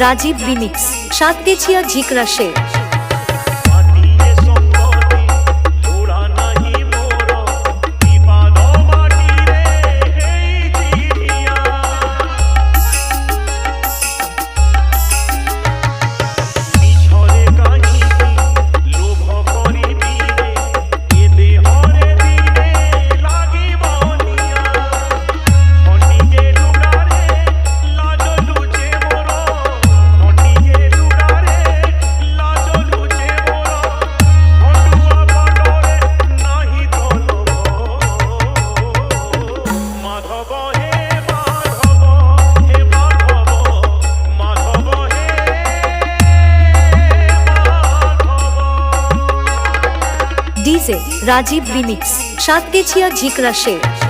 রাজীব বিনিক্স সাতকেছিয়া ঝিকরা Sheikh DJ Rajiv remix सात के छिया झिकरा शेर।